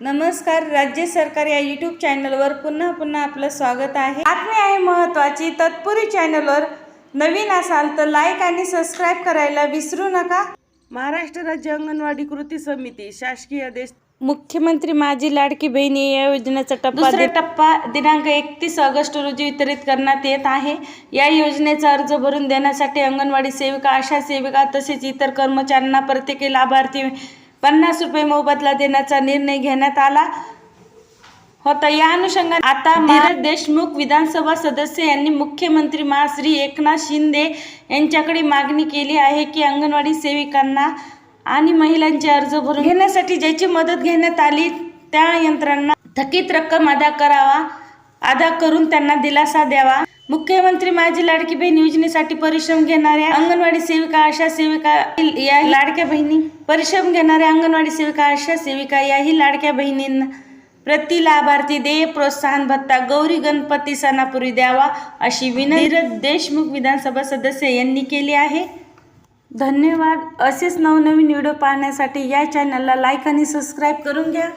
नमस्कार राज्य सरकार या यूट्यूब चॅनलवर पुन्हा पुन्हा आपलं स्वागत आहे. बातमी आहे महत्त्वाची तत्पूर्वी चॅनलवर नवीन असाल तर लाईक आणि सबस्क्राईब करायला विसरू नका. महाराष्ट्र राज्य अंगणवाडी कृती समिती शासकीय आदेश. मुख्यमंत्री माझी लाडकी बहिणी या योजनेचा टप्पा दुसरा टप्पा दिनांक एकतीस ऑगस्ट रोजी वितरित करण्यात येत आहे. या योजनेचा अर्ज भरून देण्यासाठी अंगणवाडी सेविका आशा सेविका तसेच इतर कर्मचाऱ्यांना प्रत्येकी लाभार्थी पन्नास रुपये मोबदला देण्याचा निर्णय घेण्यात आला होता. या अनुषंगाने आता धीरज देशमुख विधानसभा सदस्य यांनी मुख्यमंत्री महाश्री एकनाथ शिंदे यांच्याकडे मागणी केली आहे की अंगणवाडी सेविकांना आणि महिलांचे अर्ज भरून घेण्यासाठी ज्याची मदत घेण्यात आली त्या यंत्रांना थकीत रक्कम अदा करावा अदा करून त्यांना दिलासा द्यावा. मुख्यमंत्री माझी लाडकी बहीण योजनेसाठी परिश्रम घेणाऱ्या अंगणवाडी सेविका आशा सेविका या लाडक्या बहिणी परिश्रम घेणाऱ्या अंगणवाडी सेविका आशा सेविका याही लाडक्या बहिणींना प्रति लाभार्थी देय प्रोत्साहन भत्ता गौरी गणपती सणापूर्वी द्यावा अशी विनंती देशमुख विधानसभा सदस्य यांनी केली आहे. धन्यवाद. असेच नवनवीन व्हिडिओ पाहण्यासाठी या चॅनलला लाईक आणि सबस्क्राईब करून घ्या.